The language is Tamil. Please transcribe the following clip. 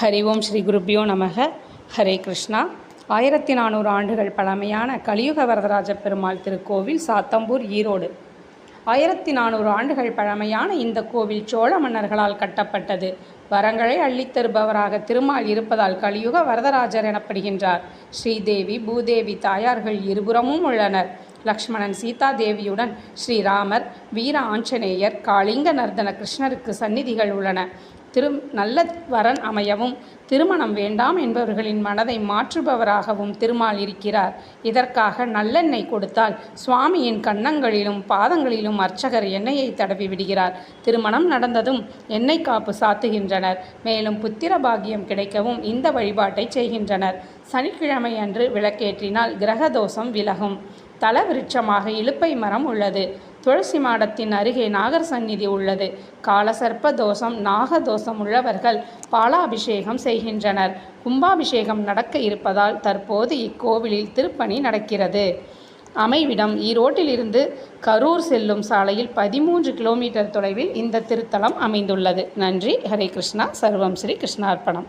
ஹரி ஓம் ஸ்ரீ குருப்பியோ நமக. ஹரே கிருஷ்ணா. ஆயிரத்தி நானூறு ஆண்டுகள் பழமையான கலியுக வரதராஜ பெருமாள் திருக்கோவில் சாத்தம்பூர் ஈரோடு. ஆயிரத்தி நானூறு ஆண்டுகள் பழமையான இந்த கோவில் சோழ மன்னர்களால் கட்டப்பட்டது. வரங்களை அள்ளித்தருபவராக திருமால் இருப்பதால் கலியுக வரதராஜர் எனப்படுகின்றார். ஸ்ரீதேவி பூதேவி தாயார்கள் இருபுறமும் உள்ளனர். லக்ஷ்மணன் சீதா தேவியுடன் ஸ்ரீராமர் வீர ஆஞ்சநேயர் காளிங்க நர்தன கிருஷ்ணருக்கு சந்நிதிகள் உள்ளன. திரு நல்ல வரன் அமையவும் திருமணம் வேண்டாம் என்பவர்களின் மனதை மாற்றுபவராகவும் திருமால் இருக்கிறார். இதற்காக நல்லெண்ணெய் கொடுத்தால் சுவாமியின் கன்னங்களிலும் பாதங்களிலும் அர்ச்சகர் எண்ணெயை தடவி விடுகிறார். திருமணம் நடந்ததும் எண்ணெய் காப்பு சாத்துகின்றனர். மேலும் புத்திர பாகியம் கிடைக்கவும் இந்த வழிபாட்டை செய்கின்றனர். சனிக்கிழமை அன்று விளக்கேற்றினால் கிரகதோஷம் விலகும். தல விருட்சமாக இலுப்பை மரம் உள்ளது. துளசி மாடத்தின் அருகே நாகர் சந்நிதி உள்ளது. காலசர்ப்ப தோஷம் நாக தோஷம் உள்ளவர்கள் பாலாபிஷேகம் செய்கின்றனர். கும்பாபிஷேகம் நடக்க இருப்பதால் தற்போது இக்கோவிலில் திருப்பணி நடக்கிறது. அமைவிடம் ஈரோட்டிலிருந்து கரூர் செல்லும் சாலையில் பதிமூன்று கிலோமீட்டர் தொலைவில் இந்த திருத்தலம் அமைந்துள்ளது. நன்றி. ஹரே கிருஷ்ணா. சர்வம் ஸ்ரீ கிருஷ்ணார்ப்பணம்.